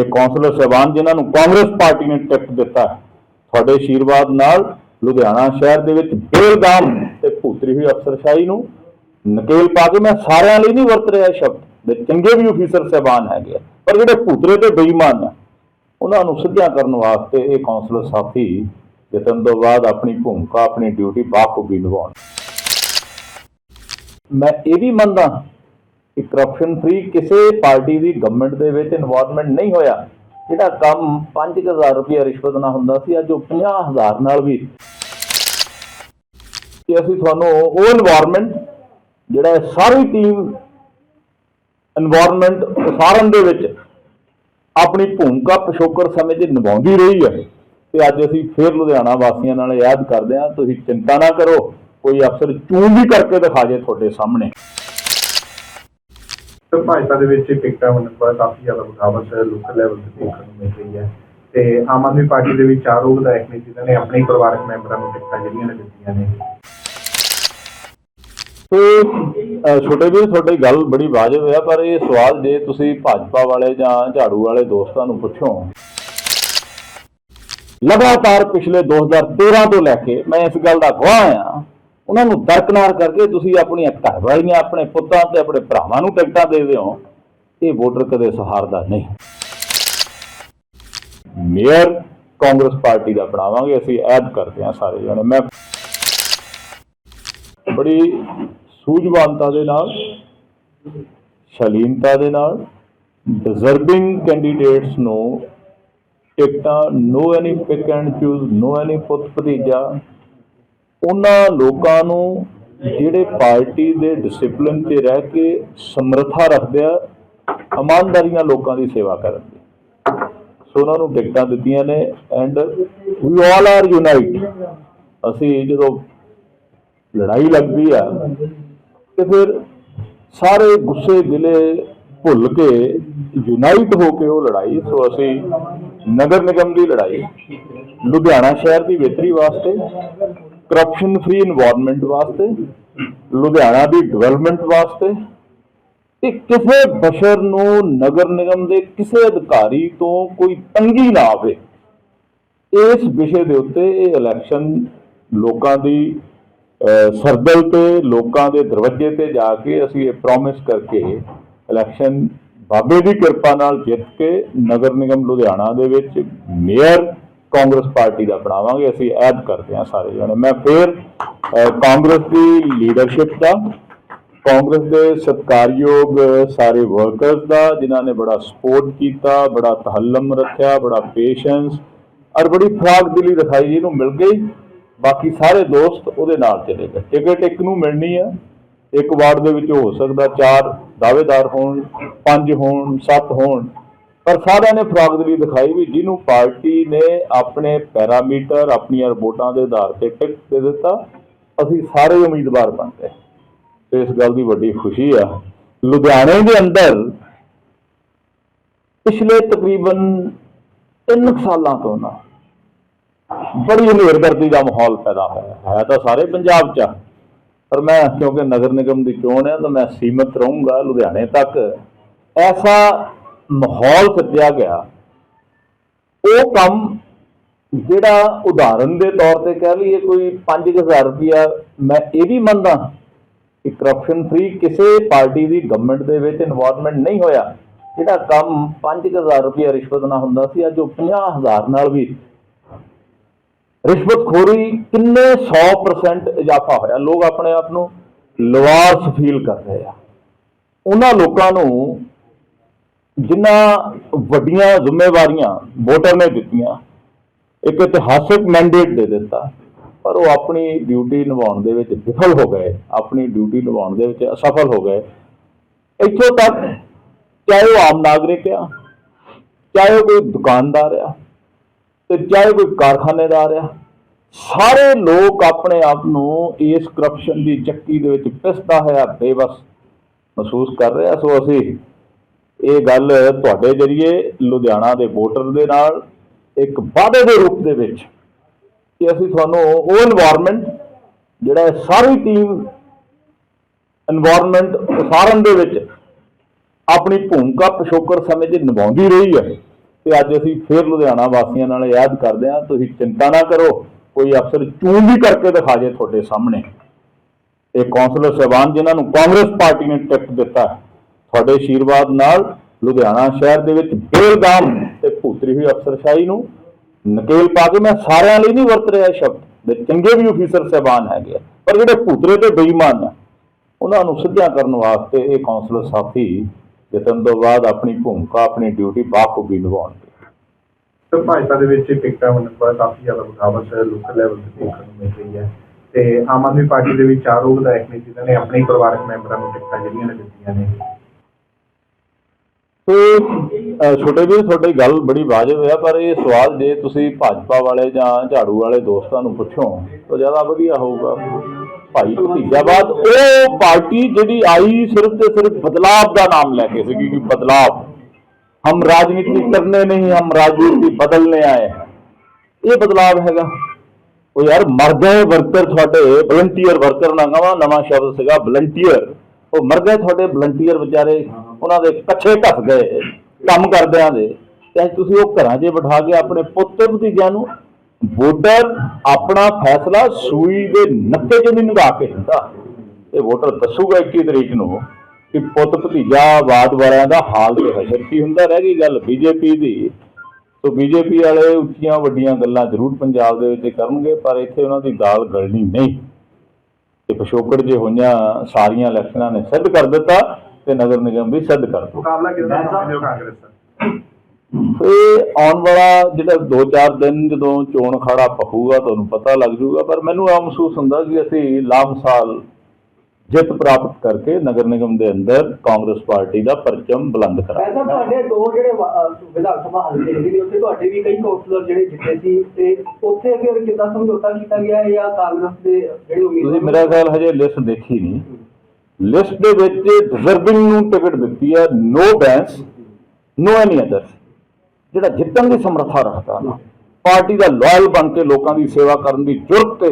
ਇਹ ਕੌਂਸਲਰ ਸਾਹਿਬਾਨ ਜਿਨ੍ਹਾਂ ਨੂੰ ਕਾਂਗਰਸ ਪਾਰਟੀ ਨੇ ਟਿਕਟ ਦਿੱਤਾ ਤੁਹਾਡੇ ਆਸ਼ੀਰਵਾਦ ਨਾਲ ਲੁਧਿਆਣਾ ਸ਼ਹਿਰ ਦੇ ਵਿੱਚ ਬੇਲਗਾਮ ਤੇ ਭੂਤਰੀ ਹੋਈ ਅਫਸਰਸ਼ਾਹੀ ਨੂੰ ਨਕੇਲ ਪਾ ਕੇ ਮੈਂ ਸਾਰਿਆਂ ਲਈ ਨਹੀਂ ਵਰਤ ਰਿਹਾ ਸ਼ਬਦ ਦੇ ਚੰਗੇ ਵੀ ਅਫੀਸਰ ਸਾਹਿਬਾਨ ਹੈਗੇ ਆ, ਪਰ ਜਿਹੜੇ ਭੂਤਰੇ ਤੇ ਬੇਈਮਾਨ ਆ ਉਹਨਾਂ ਨੂੰ ਸਿੱਧਿਆ ਕਰਨ ਵਾਸਤੇ ਇਹ ਕੌਂਸਲਰ ਸਾਥੀ ਯਤਨ ਤੋਂ ਬਾਅਦ ਆਪਣੀ ਭੂਮਿਕਾ ਆਪਣੀ ਡਿਊਟੀ ਬਾਖੂਬੀ ਨਿਭਾਉਣ। ਮੈਂ ਇਹ ਵੀ ਮੰਨਦਾ ਕਿ ਕਰਪਸ਼ਨ ਫ੍ਰੀ ਕਿਸੇ ਪਾਰਟੀ ਦੀ ਗਵਰਨਮੈਂਟ ਦੇ ਵਿੱਚ ਇਨਵੋਲਵਮੈਂਟ ਨਹੀਂ ਹੋਇਆ। ਜਿਹੜਾ ਕੰਮ 5000 ਰੁਪਏ ਰਿਸ਼ਵਤ ਨਾਲ ਹੁੰਦਾ ਸੀ, ਅੱਜ ਉਹ 50000 ਨਾਲ ਵੀ। ਕਿ ਅਸੀਂ ਤੁਹਾਨੂੰ ਉਹ ਇਨਵਾਇਰਨਮੈਂਟ ਜਿਹੜਾ ਇਹ ਸਾਰੀ ਟੀਮ ਇਨਵਾਇਰਨਮੈਂਟ ਉਸਾਰਨ ਦੇ ਵਿੱਚ ਆਪਣੀ ਭੂਮਿਕਾ ਪਿਛੋਕਰ ਸਮੇਂ 'ਚ ਨਿਭਾਉਂਦੀ ਰਹੀ ਹੈ। ਤੇ ਅੱਜ ਅਸੀਂ ਫੇਰ ਲੁਧਿਆਣਾ ਵਾਸੀਆਂ ਨਾਲ ਯਾਦ ਕਰਦੇ ਹਾਂ, ਤੁਸੀਂ ਚਿੰਤਾ ਨਾ ਕਰੋ, ਕੋਈ ਅਫਸਰ ਚੂੰ ਵੀ ਕਰਕੇ ਦਿਖਾ ਜੇ ਤੁਹਾਡੇ ਸਾਹਮਣੇ। ਤੇ ਭਾਜਪਾ ਦੇ ਵਿੱਚ ਟਿਕਟਾਂ ਵੰਡਣ ਬਾਰੇ ਕਾਫੀ ਜ਼ਿਆਦਾ ਬਗਾਵਤ ਲੋਕਲ ਲੈਵਲ ਤੇ ਦੇਖਣ ਨੂੰ ਮਿਲ ਰਹੀ ਹੈ। ਤੇ ਆਮ ਆਦਮੀ ਪਾਰਟੀ ਦੇ ਵਿੱਚ ਚਾਰੋਂ ਵਿਧਾਇਕ ਨੇ ਜਿਨ੍ਹਾਂ ਨੇ ਆਪਣੇ ਪਰਿਵਾਰਕ ਮੈਂਬਰਾਂ ਨੂੰ ਟਿਕਟਾਂ ਜਿਹੜੀਆਂ ਨੇ ਦਿੱਤੀਆਂ ਨੇ। ਤੇ ਛੋਟੇ ਵੀਰ, ਤੁਹਾਡੀ ਗੱਲ ਬੜੀ ਵਾਜਬ ਹੈ, ਪਰ ਇਹ ਸਵਾਲ ਜੇ ਤੁਸੀਂ ਭਾਜਪਾ ਵਾਲੇ ਜਾਂ ਝਾੜੂ ਵਾਲੇ ਦੋਸਤਾਂ ਨੂੰ ਪੁੱਛੋ। ਲਗਾਤਾਰ ਪਿਛਲੇ 2013 ਤੋਂ ਲੈ ਕੇ ਮੈਂ ਇਸ ਗੱਲ ਦਾ ਗਵਾਹ ਆ ਉਹਨਾਂ ਨੂੰ ਦਰਕਨਾਰ ਕਰਕੇ ਤੁਸੀਂ ਆਪਣੀਆਂ ਘਰ ਵਾਲੀਆਂ ਆਪਣੇ ਪੁੱਤਾਂ ਤੇ ਆਪਣੇ ਭਰਾਵਾਂ ਨੂੰ ਟਿਕਟਾਂ ਦੇ ਦਿਓ। ਇਹ ਵੋਟਰ ਕਦੇ ਸਹਾਰਦਾ ਨਹੀਂ। ਮੇਅਰ ਕਾਂਗਰਸ ਪਾਰਟੀ ਦਾ ਬਣਾਵਾਂਗੇ, ਅਸੀਂ ਐਡ ਕਰਦੇ ਹਾਂ ਸਾਰੇ ਜਣੇ। ਮੈਂ ਬੜੀ ਸੂਝਵਾਨਤਾ ਦੇ ਨਾਲ, ਸ਼ਲੀਨਤਾ ਦੇ ਨਾਲ ਡਿਜ਼ਰਵਿੰਗ ਕੈਂਡੀਡੇਟਸ ਨੂੰ ਟਿਕਟਾਂ no any pick and choose no any ਪੁੱਤ ਭਤੀਜਾ ਉਹਨਾਂ ਲੋਕਾਂ ਨੂੰ ਜਿਹੜੇ ਪਾਰਟੀ ਦੇ ਡਿਸਪਲਿਨ ਤੇ ਰਹਿ ਕੇ ਸਮਰੱਥਾ ਰੱਖਦੇ ਆ ਇਮਾਨਦਾਰੀ ਨਾਲ ਲੋਕਾਂ ਦੀ ਸੇਵਾ ਕਰਨ ਦੀ। ਸੋ ਉਹਨਾਂ ਨੂੰ ਟਿਕਟਾਂ ਦਿੱਤੀਆਂ ਨੇ and we all are unite ਅਸੀਂ ਜਦੋਂ ਲੜਾਈ ਲੱਗਦੀ ਆ, ਤੇ ਫਿਰ ਸਾਰੇ ਗੁੱਸੇ ਗਿਲੇ ਭੁੱਲ ਕੇ ਯੂਨਾਈਟ ਹੋ ਕੇ ਉਹ ਲੜਾਈ। ਸੋ ਅਸੀਂ ਨਗਰ ਨਿਗਮ ਦੀ ਲੜਾਈ, ਲੁਧਿਆਣਾ ਸ਼ਹਿਰ ਦੀ ਬਿਹਤਰੀ ਵਾਸਤੇ ਕਰਪਸ਼ਨ ਫ੍ਰੀ এনवायरमेंट ਵਾਸਤੇ, ਲੁਧਿਆਣਾ ਦੀ ਡਿਵੈਲਪਮੈਂਟ ਵਾਸਤੇ ਤੇ ਕਿਸੇ ਬਸ਼ਰ ਨੂੰ ਨਗਰ ਨਿਗਮ ਦੇ ਕਿਸੇ ਅਧਿਕਾਰੀ ਤੋਂ ਕੋਈ ਤੰਗੀ ਨਾ ਆਵੇ। ਇਸ ਵਿਸ਼ੇ ਦੇ ਉੱਤੇ ਇਹ ਇਲੈਕਸ਼ਨ ਲੋਕਾਂ ਦੀ ਸਰਦਲ ਤੇ, ਲੋਕਾਂ ਦੇ ਦਰਵਾਜ਼ੇ ਤੇ ਜਾ ਕੇ ਅਸੀਂ ਇਹ ਪ੍ਰੋਮਿਸ ਕਰਕੇ ਇਲੈਕਸ਼ਨ ਬਾਬੇ ਦੀ ਕਿਰਪਾ ਨਾਲ ਜਿੱਤ ਕੇ ਨਗਰ ਨਿਗਮ ਲੁਧਿਆਣਾ ਦੇ ਵਿੱਚ ਮੇਅਰ ਕਾਂਗਰਸ ਪਾਰਟੀ ਦਾ ਬਣਾਵਾਂਗੇ, ਅਸੀਂ ਐਡ ਕਰਦੇ ਹਾਂ ਸਾਰੇ ਜਣੇ। ਮੈਂ ਫੇਰ ਕਾਂਗਰਸ ਦੀ ਲੀਡਰਸ਼ਿਪ ਦਾ, ਕਾਂਗਰਸ ਦੇ ਸਤਕਾਰਯੋਗ, ਸਾਰੇ ਵਰਕਰਸ ਦਾ, ਜਿਨ੍ਹਾਂ ਨੇ ਬੜਾ ਸਪੋਰਟ ਕੀਤਾ, ਬੜਾ ਤਹੱਲਮ ਰੱਖਿਆ, ਬੜਾ ਪੇਸ਼ੈਂਸ ਔਰ ਬੜੀ ਫਰਾਗ ਦਿਲੀ ਦਿਖਾਈ ਇਹਨੂੰ ਮਿਲ ਗਈ। ਬਾਕੀ ਸਾਰੇ ਦੋਸਤ ਉਹਦੇ ਨਾਲ ਚਲੇ ਗਏ। ਟਿਕਟ ਇੱਕ ਨੂੰ ਮਿਲਣੀ ਆ, ਇੱਕ ਵਾਰਡ ਦੇ ਵਿੱਚ ਹੋ ਸਕਦਾ, ਚਾਰ ਦਾਅਵੇਦਾਰ ਹੋਣ, ਪੰਜ ਹੋਣ, ਸੱਤ ਹੋਣ। ਪਰ ਸਾਰਿਆਂ ਨੇ ਫਰਾਗਦਰੀ ਦਿਖਾਈ ਵੀ, ਜਿਹਨੂੰ ਪਾਰਟੀ ਨੇ ਆਪਣੇ ਪੈਰਾਮੀਟਰ ਆਪਣੀਆਂ ਰਿਪੋਰਟਾਂ ਦੇ ਆਧਾਰ ਤੇ ਟਿਕਟ ਦੇ ਦਿੱਤਾ, ਅਸੀਂ ਸਾਰੇ ਉਮੀਦਵਾਰ ਬਣ ਗਏ ਤੇ ਇਸ ਗੱਲ ਦੀ ਵੱਡੀ ਖੁਸ਼ੀ ਆ, ਲੁਧਿਆਣੇ ਦੇ ਅੰਦਰ ਪਿਛਲੇ ਤਕਰੀਬਨ 3 ਸਾਲਾਂ ਤੋਂ ਨਾ ਬੜੀ ਹਨੇਰਗਰਦੀ ਦਾ ਮਾਹੌਲ ਪੈਦਾ ਹੋਇਆ ਹੈ ਤਾਂ ਸਾਰੇ ਪੰਜਾਬ 'ਚ ਆ। ਪਰ ਮੈਂ ਕਿਉਂਕਿ ਨਗਰ ਨਿਗਮ ਦੀ ਚੋਣ ਹੈ ਤਾਂ ਮੈਂ ਸੀਮਤ ਰਹੂੰਗਾ ਲੁਧਿਆਣੇ ਤੱਕ ਐਸਾ ਮਾਹੌਲ ਸੱਜਿਆ ਗਿਆ, ਉਹ ਕੰਮ ਜਿਹੜਾ ਉਦਾਹਰਨ ਦੇ ਤੌਰ ਤੇ ਕਹਿ ਲਈਏ ਕੋਈ 5000 ਰੁਪਇਆ, ਮੈਂ ਇਹ ਵੀ ਮੰਨਦਾ ਕਿ ਕਰਪਸ਼ਨ ਫ੍ਰੀ ਕਿਸੇ ਪਾਰਟੀ ਦੀ ਗਵਰਨਮੈਂਟ ਦੇ ਵਿੱਚ ਇਨਵੋਲਵਮੈਂਟ ਨਹੀਂ ਹੋਇਆ, ਜਿਹੜਾ ਕੰਮ 5000 ਰੁਪਏ ਰਿਸ਼ਵਤ ਨਾਲ ਹੁੰਦਾ ਸੀ, ਅੱਜ ਉਹ 50000 ਨਾਲ ਵੀ ਰਿਸ਼ਵਤਖੋਰੀ ਕਿੰਨੇ 100% ਇਜ਼ਾਫਾ ਹੋਇਆ, ਲੋਕ ਆਪਣੇ ਆਪ ਨੂੰ ਲਵਾਰਸ ਫੀਲ ਕਰ ਰਹੇ ਆ। ਉਹਨਾਂ ਲੋਕਾਂ ਨੂੰ ਜਿਨ੍ਹਾਂ ਵੱਡੀਆਂ ਜ਼ਿੰਮੇਵਾਰੀਆਂ ਵੋਟਰ ਨੇ ਦਿੱਤੀਆਂ, ਇੱਕ ਇਤਿਹਾਸਕ ਮੈਂਡੇਟ ਦੇ ਦਿੱਤਾ, ਪਰ ਉਹ ਆਪਣੀ ਡਿਊਟੀ ਨਿਭਾਉਣ ਦੇ ਵਿੱਚ ਵਿਫਲ ਹੋ ਗਏ, ਆਪਣੀ ਡਿਊਟੀ ਨਿਭਾਉਣ ਦੇ ਵਿੱਚ ਅਸਫਲ ਹੋ ਗਏ। ਇੱਥੋਂ ਤੱਕ ਚਾਹੇ ਉਹ ਆਮ ਨਾਗਰਿਕ ਆ, ਚਾਹੇ ਉਹ ਕੋਈ ਦੁਕਾਨਦਾਰ ਆ, ਤੇ ਚਾਹੇ ਕੋਈ ਕਾਰਖਾਨੇਦਾਰ ਆ, ਸਾਰੇ ਲੋਕ ਆਪਣੇ ਆਪ ਨੂੰ ਇਸ ਕਰਪਸ਼ਨ ਦੀ ਚੱਕੀ ਦੇ ਵਿੱਚ ਪਿਸਦਾ ਹੋਇਆ ਬੇਵਸ ਮਹਿਸੂਸ ਕਰ ਰਿਹਾ ਸੋ ਅਸੀਂ ਇਹ ਗੱਲ ਤੁਹਾਡੇ ਜਰੀਏ ਲੁਧਿਆਣਾ ਦੇ ਵੋਟਰ ਦੇ ਨਾਲ, ਇੱਕ ਵਾਅਦੇ ਦੇ ਰੂਪ ਦੇ ਵਿੱਚ ਕਿ ਅਸੀਂ ਤੁਹਾਨੂੰ ਉਹ এনवायरमेंट ਜਿਹੜਾ ਹੈ ਸਾਰੀ ਟੀਮ এনवायरमेंट ਉਸਾਰਨ ਦੇ ਵਿੱਚ ਆਪਣੀ ਭੂਮਿਕਾ ਪਿਛੋਕਰ ਸਮੇਂ ਦੇ ਨਿਭਾਉਂਦੀ ਰਹੀ ਹੈ। ਤੇ ਅੱਜ ਅਸੀਂ ਫੇਰ ਲੁਧਿਆਣਾ ਵਾਸੀਆਂ ਨਾਲ ਯਾਦ ਕਰਦੇ ਹਾਂ, ਤੁਸੀਂ ਚਿੰਤਾ ਨਾ ਕਰੋ, ਕੋਈ ਅਫਸਰ ਚੂੰ ਵੀ ਕਰਕੇ ਦਿਖਾ ਜੇ ਤੁਹਾਡੇ ਸਾਹਮਣੇ। ਇਹ ਕੌਂਸਲਰ ਸਹਿਬਾਨ ਜਿਨ੍ਹਾਂ ਨੂੰ ਕਾਂਗਰਸ ਪਾਰਟੀ ਨੇ ਟਿਕਟ ਦਿੱਤਾ ਹੈ। ਤੁਹਾਡੇ ਆਸ਼ੀਰਵਾਦ ਨਾਲ ਲੁਧਿਆਣਾ ਸ਼ਹਿਰ ਦੇ ਵਿੱਚ ਬੇਲਗਾਮ ਤੇ ਭੂਤਰੀ ਹੋਈ ਅਫਸਰਸ਼ਾਹੀ ਨੂੰ ਨਕੇਲ ਪਾ ਕੇ ਮੈਂ ਸਾਰਿਆਂ ਲਈ ਨਹੀਂ ਵਰਤ ਰਿਹਾ ਸ਼ਬਦ। ਦੇ ਚੰਗੇ ਵੀ ਅਫੀਸਰ ਸਾਹਿਬਾਨ ਹੈਗੇ ਪਰ ਜਿਹੜੇ ਭੂਤਰੇ ਤੇ ਬੇਈਮਾਨ ਆ, ਉਹਨਾਂ ਨੂੰ ਸਿੱਧਾ ਕਰਨ ਵਾਸਤੇ ਇਹ ਕੌਂਸਲਰ ਸਾਥੀ ਜਿੱਤਣ ਤੋਂ ਬਾਅਦ ਆਪਣੀ ਭੂਮਿਕਾ, ਆਪਣੀ ਡਿਊਟੀ ਬਾਖੂਬੀ ਨਿਭਾਉਣਗੇ ਸਰ ਭਾਜਪਾ ਦੇ ਵਿੱਚ ਟਿਕਟਾਂ ਵੰਡਣ ਬਾਰੇ ਕਾਫੀ ਜ਼ਿਆਦਾ ਬਗਾਵਤ ਲੋਕਲ ਲੈਵਲ ਤੇ ਦੇਖਣ ਨੂੰ ਮਿਲ ਰਹੀ ਹੈ। ਤੇ ਆਮ ਆਦਮੀ ਪਾਰਟੀ ਦੇ ਵਿੱਚ ਚਾਰੋਂ ਵਿਧਾਇਕ ਨੇ ਜਿਨ੍ਹਾਂ ਨੇ ਆਪਣੇ ਪਰਿਵਾਰਕ ਮੈਂਬਰਾਂ ਨੂੰ ਟਿਕਟਾਂ ਜਿਹੜੀਆਂ ਨੇ ਦਿੱਤੀਆਂ ਨੇ ਤੇ ਛੋਟੇ ਵੀਰ, ਤੁਹਾਡੀ ਗੱਲ ਬੜੀ ਵਾਜਬ ਹੈ, ਪਰ ਇਹ ਸਵਾਲ ਜੇ ਤੁਸੀਂ ਭਾਜਪਾ ਵਾਲੇ ਜਾਂ ਝਾੜੂ ਵਾਲੇ ਦੋਸਤਾਂ ਨੂੰ ਪੁੱਛੋ, ਤਾਂ ਜ਼ਿਆਦਾ ਵਧੀਆ ਹੋਊਗਾ। ਭਾਈ ਭਤੀਜਾਬਾਦ ਉਹ ਪਾਰਟੀ ਜਿਹੜੀ ਆਈ ਸਿਰਫ ਤੇ ਸਿਰਫ ਬਦਲਾਵ ਦਾ ਨਾਮ ਲੈ ਕੇ ਸੀਗੀ ਕਿ ਬਦਲਾਵ। ਹਮ ਰਾਜਨੀਤੀ ਕਰਨੇ ਨਹੀਂ, ਹਮ ਰਾਜਨੀਤੀ ਬਦਲਨੇ ਆਏ ਇਹ ਬਦਲਾਵ ਹੈਗਾ। ਉਹ ਯਾਰ ਮਰ ਗਏ ਵਰਕਰ ਤੁਹਾਡੇ ਵਲੰਟੀਅਰ ਵਰਕਰ ਨਾ ਕਹਾਂ, ਨਵਾਂ ਸ਼ਬਦ ਸੀਗਾ ਵਲੰਟੀਅਰ ਉਹ ਮਰ ਗਏ ਤੁਹਾਡੇ ਵਲੰਟੀਅਰ ਵਿਚਾਰੇ। ਉਹਨਾਂ ਦੇ ਕੱਛੇ ਘਸ ਗਏ, ਕੰਮ ਕਰਦਿਆਂ ਦੇ। ਤੇ ਅੱਜ ਤੁਸੀਂ ਉਹ ਘਰਾਂ 'ਚ ਬਿਠਾ ਕੇ ਆਪਣੇ ਪੁੱਤ ਭਤੀਜਿਆਂ ਨੂੰ ਵੋਟਰ ਆਪਣਾ ਫੈਸਲਾ ਸੂਈ ਦੇ ਨੱਕੇ 'ਚ ਨਹੀਂ ਨਿਭਾ ਕੇ ਹੁੰਦਾ ਇਹ ਵੋਟਰ ਦੱਸੂਗਾ 21 ਤਰੀਕ ਨੂੰ ਕਿ ਪੁੱਤ ਭਤੀਜਾ ਬਾਦ ਵਾਲਿਆਂ ਦਾ ਹਾਲ ਤੇ ਹਸ਼ਰ ਕੀ ਹੁੰਦਾ, ਰਹਿ ਗਈ ਗੱਲ ਬੀਜੇਪੀ ਦੀ। ਸੋ ਬੀਜੇਪੀ ਵਾਲੇ ਉੱਚੀਆਂ ਵੱਡੀਆਂ ਗੱਲਾਂ ਜ਼ਰੂਰ ਪੰਜਾਬ ਦੇ ਵਿੱਚ ਕਰਨਗੇ, ਪਰ ਇੱਥੇ ਉਹਨਾਂ ਦੀ ਦਾਲ ਗਲਣੀ ਨਹੀਂ। ਤੇ ਪਿਛੋਕੜ ਜੇ ਹੋਈਆਂ, ਸਾਰੀਆਂ ਇਲੈਕਸ਼ਨਾਂ ਨੇ ਸਿੱਧ ਕਰ ਦਿੱਤਾ। ਤੇ ਨਗਰ ਨਿਗਮ ਵੀ ਸਿੱਧ ਕਰ ਦਿੱਤਾ ਮੁਕਾਬਲਾ ਕਿਹਦਾ ਸਮਝਦੇ ਹੋ ਕਾਂਗਰਸ ਦਾ। ਇਹ ਆਉਣ ਵਾਲਾ ਜਿਹੜਾ 2-4 ਦਿਨ ਜਦੋਂ ਚੋਣ ਅਖਾੜਾ ਪਖੂਗਾ ਤੁਹਾਨੂੰ ਪਤਾ ਲੱਗ ਜਾਊਗਾ ਪਰ ਮੈਨੂੰ ਆ ਮਹਿਸੂਸ ਹੁੰਦਾ ਕਿ ਅਸੀਂ ਲਾਮਸਾਲ ਜਿੱਤ ਪ੍ਰਾਪਤ ਕਰਕੇ ਨਗਰ ਨਿਗਮ ਦੇ ਅੰਦਰ ਕਾਂਗਰਸ ਪਾਰਟੀ ਦਾ ਪਰਚਮ ਬੁਲੰਦ ਕਰਾਂਗੇ ਐਸਾ ਤੁਹਾਡੇ ਦੋ ਜਿਹੜੇ ਵਿਧਾਨ ਸਭਾ ਹਲਕੇ ਨੇ ਉੱਥੇ ਤੁਹਾਡੇ ਵੀ ਕਈ ਕੌਂਸਲਰ ਜਿਹੜੇ ਜਿੱਤੇ ਸੀ ਤੇ ਉੱਥੇ ਫਿਰ ਕਿੱਦਾਂ ਸਮਝੌਤਾ ਕੀਤਾ ਗਿਆ ਹੈ ਜਾਂ ਕਾਂਗਰਸ ਦੇ ਜਿਹੜੇ ਤੁਸੀਂ ਉਮੀਦਵਾਰ ਮੇਰਾ ਖਿਆਲ ਹਜੇ ਲਿਸਟ ਦੇਖੀ ਨਹੀਂ। ਲਿਸਟ ਦੇ ਵਿੱਚ ਡਿਜ਼ਰਵਿੰਗ ਨੂੰ ਟਿਕਟ ਦਿੱਤੀ ਹੈ ਨੋ ਬੈਂਸ ਨੋ ਐਨੀ ਅਦਰ ਜਿਹੜਾ ਜਿੱਤਣ ਦੀ ਸਮਰੱਥਾ ਰੱਖਦਾ ਨਾ ਪਾਰਟੀ ਦਾ ਲਾਇਲ ਬਣ ਕੇ ਲੋਕਾਂ ਦੀ ਸੇਵਾ ਕਰਨ ਦੀ ਜੁਰਤ ਤੇ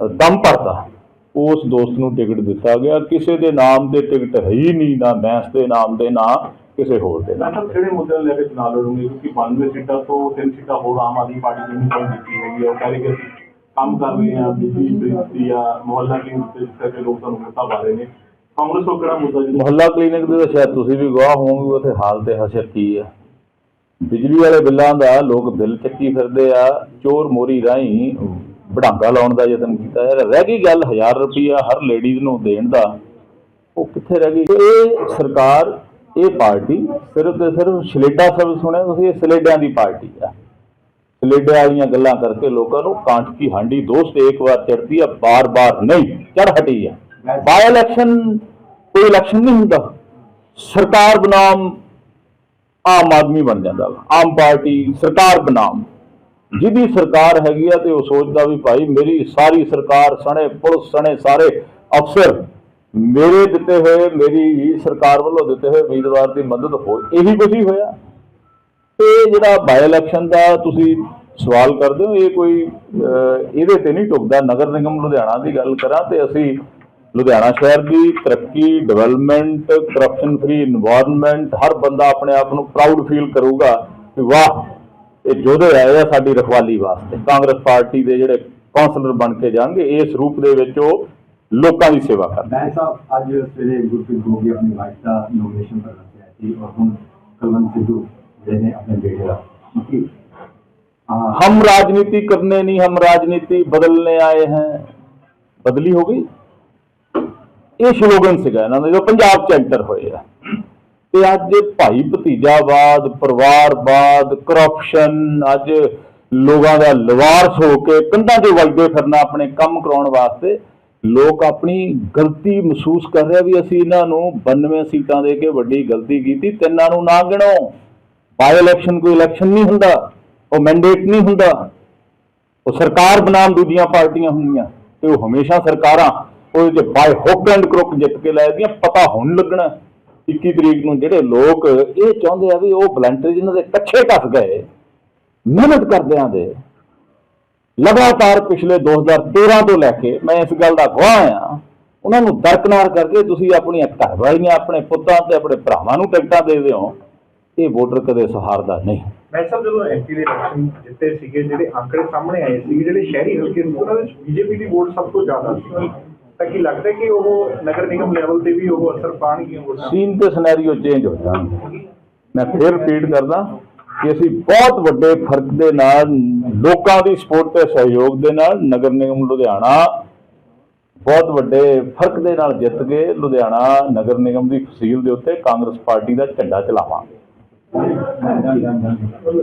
ਦਮ ਭਰਦਾ ਉਸ ਦੋਸਤ ਨੂੰ ਟਿਕਟ ਦਿੱਤਾ ਗਿਆ ਕਿਸੇ ਦੇ ਨਾਮ ਦੇ ਟਿਕਟ ਹੈ ਹੀ ਨਹੀਂ ਨਾ ਬੈਂਸ ਦੇ ਨਾਮ ਦੇ ਨਾ ਕਿਸੇ ਹੋਰ ਦੇ ਨਾਮ ਮੈਡਮ ਕਿਹੜੇ ਮੁੱਦੇ ਲੈ ਕੇ ਚੁਣਾਵ ਲੜੋਗੇ ਕਿਉਂਕਿ 92 ਸੀਟਾਂ ਤੋਂ ਤਿੰਨ ਸੀਟਾਂ ਹੋਰ ਆਮ ਆਦਮੀ ਪਾਰਟੀ ਨੇ ਦਿੱਤੀ ਹੈਗੀ। ਉਹ ਕਹਿ ਰਹੇ ਕਿ ਕੰਮ ਕਰ ਰਹੇ ਹਾਂ ਬਿਜਲੀ ਬਿਜਲੀ ਜਾਂ ਮੁਹੱਲਾ ਕਲੀਨਿਕ ਤੇ ਜਿਸ ਕਰਕੇ ਲੋਕ ਸਾਨੂੰ ਵੋਟਾਂ ਪਾ ਨੇ। ਕਾਂਗਰਸ ਕੋਲ ਕਿਹੜਾ ਮੁੱਦਾ ਜੀ? ਮੁਹੱਲਾ ਕਲੀਨਿਕ ਦੇ ਤਾਂ ਸ਼ਾਇਦ ਤੁਸੀਂ ਵੀ ਗਵਾਹ ਹੋਵੋਗੇ, ਉੱਥੇ ਹਾਲ ਹਸ਼ਰ ਕੀ ਹੈ ਬਿਜਲੀ ਵਾਲੇ ਬਿੱਲਾਂ ਦਾ ਲੋਕ ਬਿੱਲ ਚੱਕੀ ਫਿਰਦੇ ਆ, ਚੋਰ ਮੋਰੀ ਰਾਹੀਂ ਬੜਾਂਗਾ ਲਾਉਣ ਦਾ ਯਤਨ ਕੀਤਾ ਯਾਰ ਰਹਿ। ਗਈ ਗੱਲ 1000 ਰੁਪਈਆ ਹਰ ਲੇਡੀਜ਼ ਨੂੰ ਦੇਣ ਦਾ। ਉਹ ਕਿੱਥੇ ਰਹਿ ਗਈ? ਇਹ ਸਰਕਾਰ, ਇਹ ਪਾਰਟੀ ਸਿਰਫ ਤੇ ਸਿਰਫ ਸਲੇਡਾ ਸ਼ਬਦ ਸੁਣਿਆ ਤੁਸੀਂ, ਇਹ ਸਲੇਡਿਆਂ ਦੀ ਪਾਰਟੀ ਆ। ਸਲੇਡਿਆਂ ਵਾਲੀਆਂ ਗੱਲਾਂ ਕਰਕੇ ਲੋਕਾਂ ਨੂੰ ਕਾਂਟ ਕੀ ਹਾਂਡੀ ਦੋਸਤ ਇੱਕ ਵਾਰ ਚੜਦੀ ਆ, ਬਾਰ-ਬਾਰ ਨਹੀਂ ਚੜ ਹਟੀ ਆ। ਬਾਈ ਇਲੈਕਸ਼ਨ ਕੋਈ ਇਲੈਕਸ਼ਨ ਨਹੀਂ ਹੁੰਦਾ। ਸਰਕਾਰ ਬਨਾਮ ਆਮ ਆਦਮੀ ਬਣ ਜਾਂਦਾ ਵਾ। ਆਮ ਪਾਰਟੀ ਸਰਕਾਰ ਬਨਾਮ। ਜਿਹਦੀ ਸਰਕਾਰ ਹੈਗੀ ਆ ਤੇ ਉਹ ਸੋਚਦਾ ਵੀ ਭਾਈ ਮੇਰੀ ਸਾਰੀ ਸਰਕਾਰ ਸਣੇ ਪੁਲਿਸ, ਸਣੇ ਸਾਰੇ ਅਫਸਰ ਮੇਰੇ ਦਿੱਤੇ ਹੋਏ, ਮੇਰੀ ਸਰਕਾਰ ਵੱਲੋਂ ਦਿੱਤੇ ਹੋਏ ਉਮੀਦਵਾਰ ਦੀ ਮਦਦ ਹੋ ਇਹੀ ਕੁਝ ਹੀ ਹੋਇਆ। ਇਹ ਜਿਹੜਾ ਬਾਈ ਇਲੈਕਸ਼ਨ ਦਾ ਤੁਸੀਂ ਸਵਾਲ ਕਰਦੇ ਹੋ, ਇਹ ਕੋਈ ਇਹਦੇ ਤੇ ਨਹੀਂ ਟੁਕਦਾ ਨਗਰ ਨਿਗਮ ਲੁਧਿਆਣਾ ਦੀ ਗੱਲ ਕਰਾਂ ਤੇ ਅਸੀਂ ਲੁਧਿਆਣਾ ਸ਼ਹਿਰ ਦੀ ਤਰੱਕੀ ਡਿਵੈਲਪਮੈਂਟ ਕਰਪਸ਼ਨ ਫਰੀ এনवायरमेंट ਹਰ ਬੰਦਾ ਆਪਣੇ ਆਪ ਨੂੰ ਪ੍ਰਾਊਡ ਫੀਲ ਕਰੂਗਾ ਕਿ ਵਾਹ, ਇਹ ਜੋਧੇ ਰਹੇ ਆ ਸਾਡੀ ਰਖਵਾਲੀ ਵਾਸਤੇ। ਕਾਂਗਰਸ ਪਾਰਟੀ ਦੇ ਜਿਹੜੇ ਕੌਂਸਲਰ ਬਣ ਕੇ ਜਾਣਗੇ, ਇਸ ਰੂਪ ਦੇ ਵਿੱਚ ਉਹ ਲੋਕਾਂ ਦੀ ਸੇਵਾ ਕਰਦੇ ਮੈਂ ਸਾਹਿਬ ਅੱਜ ਸਵੇਰੇ ਗੁਰਪ੍ਰੀਤ ਗੋਗੀ ਆਪਣੀ ਵਾਈਫ ਦਾ ਨੋਮੀਨੇਸ਼ਨ ਕਰ ਰਿਹਾ ਸੀ, ਔਰ ਹੁਣ ਕਲਵੰਤ ਸਿੱਧੂ ਜਿਹੜੇ ਨੇ ਆਪਣੇ ਬੇਟੇ ਦਾ ਕਿ ਹਾਂ हम राजनीति करने नहीं हम राजनीति बदलने आए हैं ਬਦਲੀ ਹੋ ਗਈ ਇਹ ਸਲੋਗਨ ਸੀਗਾ ਇਹਨਾਂ ਦਾ ਜੋ ਪੰਜਾਬ ਚ ਐਂਟਰ ਹੋਏ ਆ ਤੇ ਅੱਜ ਭਾਈ ਭਤੀਜਾਵਾਦ ਪਰਿਵਾਰਵਾਦ ਕਰਪਸ਼ਨ ਅੱਜ ਲੋਕਾਂ ਦਾ ਲਵਾਰਸ ਹੋ ਕੇ ਕੰਧਾਂ 'ਤੇ ਵੱਜਦੇ ਫਿਰਨਾ ਆਪਣੇ ਕੰਮ ਕਰਾਉਣ ਵਾਸਤੇ ਲੋਕ ਆਪਣੀ ਗਲਤੀ ਮਹਿਸੂਸ ਕਰ ਰਿਹਾ ਵੀ ਅਸੀਂ ਇਹਨਾਂ ਨੂੰ 92 ਸੀਟਾਂ ਦੇ ਕੇ ਵੱਡੀ ਗਲਤੀ ਕੀਤੀ ਤਿੰਨਾਂ ਨੂੰ ਨਾ ਗਿਣੋ ਬਾਈ ਇਲੈਕਸ਼ਨ ਕੋਈ ਇਲੈਕਸ਼ਨ ਨਹੀਂ ਹੁੰਦਾ, ਉਹ ਮੈਂਡੇਟ ਨਹੀਂ ਹੁੰਦਾ, ਉਹ ਸਰਕਾਰ ਬਨਾਮ ਦੂਜੀਆਂ ਪਾਰਟੀਆਂ ਹੁੰਦੀਆਂ, ਤੇ ਉਹ ਹਮੇਸ਼ਾ ਸਰਕਾਰਾਂ ਉਹਦੇ ਚ ਬਾਈ ਹੁੱਕ ਐਂਡ ਕਰੁੱਕ ਜਿੱਤ ਕੇ ਲੈ ਦੀਆਂ ਪਤਾ ਹੁਣ ਲੱਗਣਾ 21 ਤਰੀਕ ਨੂੰ ਜਿਹੜੇ ਲੋਕ ਇਹ ਚਾਹੁੰਦੇ ਆ ਵੀ ਉਹ ਵਲੰਟਰੀ ਜਿਨ੍ਹਾਂ ਦੇ ਕੱਛੇ ਕੱਸ ਗਏ, ਮਿਹਨਤ ਕਰਦਿਆਂ ਦੇ ਲਗਾਤਾਰ ਪਿਛਲੇ 2013 ਤੋਂ ਲੈ ਕੇ ਮੈਂ ਇਸ ਗੱਲ ਦਾ ਗਵਾਹ ਆ ਉਹਨਾਂ ਨੂੰ ਦਰਕਨਾਰ ਕਰਕੇ ਤੁਸੀਂ ਆਪਣੀਆਂ ਘਰਵਾਲੀਆਂ, ਆਪਣੇ ਪੁੱਤਾਂ ਤੇ ਆਪਣੇ ਭਰਾਵਾਂ ਨੂੰ ਟਿਕਟਾਂ ਦੇ ਦਿਓ। ਇਹ ਵੋਟਰ ਕਦੇ ਸਹਾਰਦਾ ਨਹੀਂ। ਮੈਂ ਸਭ ਜਦੋਂ ਐਮਪੀ ਦੇ ਇਲੈਕਸ਼ਨ ਜਿੱਤੇ ਸੀਗੇ ਜਿਹੜੇ ਆંકੜੇ ਸਾਹਮਣੇ ਆਏ ਸੀ ਜਿਹੜੇ ਸ਼ਹਿਰੀ ਹਲਕੇ ਸੀ ਉਹਨਾਂ ਵਿੱਚ ਬੀਜੇਪੀ ਦੀ ਵੋਟ ਸਭ ਤੋਂ ਜ਼ਿਆਦਾ ਸੀ। ਤਾਂ ਕੀ ਲੱਗਦਾ ਕਿ ਉਹ ਨਗਰ ਨਿਗਮ ਲੈਵਲ ਤੇ ਵੀ ਉਹ ਅਸਰ ਪਾਣਗੀਆਂ ਵੋਟਾਂ? ਸੀਨ ਤੇ ਸਿਨੈਰੀਓ ਚੇਂਜ ਹੋ ਜਾਣਗੇ। ਮੈਂ ਫਿਰ ਰਿਪੀਟ ਕਰਦਾ ਕਿ ਅਸੀਂ ਬਹੁਤ ਵੱਡੇ ਫ਼ਰਕ ਦੇ ਨਾਲ ਲੋਕਾਂ ਦੀ ਸਪੋਰਟ ਤੇ ਸਹਿਯੋਗ ਦੇ ਨਾਲ ਨਗਰ ਨਿਗਮ ਲੁਧਿਆਣਾ ਬਹੁਤ ਵੱਡੇ ਫ਼ਰਕ ਦੇ ਨਾਲ ਜਿੱਤ ਕੇ ਲੁਧਿਆਣਾ ਨਗਰ ਨਿਗਮ ਦੀ ਤਹਿਸੀਲ ਦੇ ਉੱਤੇ ਕਾਂਗਰਸ ਪਾਰਟੀ ਦਾ ਝੰਡਾ ਚਲਾਵਾਂਗੇ। 可以可以可以可